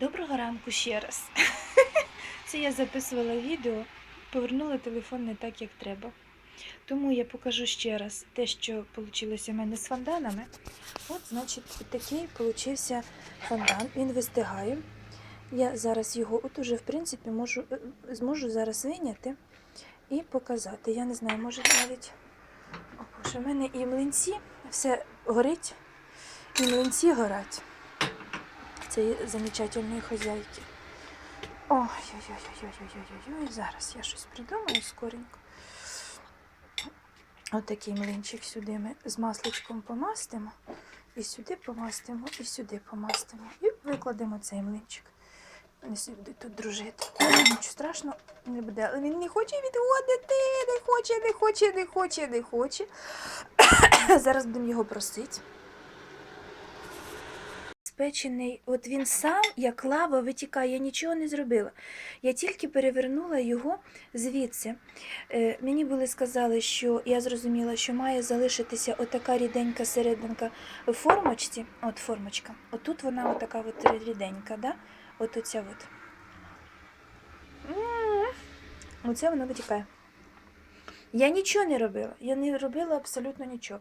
Доброго ранку ще раз. Це я записувала відео, повернула телефон не так, як треба. Тому я покажу ще раз те, що вийшло у мене з фонданами. От, значить, такий получився фондан. Він вистигає. Я зараз його, от уже, в принципі, можу, е, зможу зараз виняти і показати. Я не знаю, може навіть. О, Боже, в мене і млинці, все горить, і млинці горять цієї замечательної хазяйки. Ой-ой-ой-ой-ой-ой-ой-ой. Зараз я щось придумаю скоренько. Отакий млинчик сюди ми з масличком помастимо. І сюди помастимо, і сюди помастимо. І викладемо цей млинчик. Собі будуть тут дружити. Нічого страшного не буде. Але він не хоче відходити, не хоче, не хоче, не хоче, не хоче. Зараз будемо його просити спечений, от він сам, як лава, витікає, я нічого не зробила. Я тільки перевернула його звідси. Е, мені були сказали, що я зрозуміла, що має залишитися отака ріденька серединка в формочці. От формочка. Отут вона отака от ріденька, да? От оця от. Оце воно витікає. Я нічого не робила. Я не робила абсолютно нічого.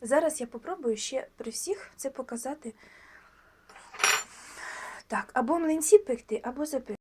Зараз я попробую ще при всіх це показати. Так, або млинці пекти, або запекти.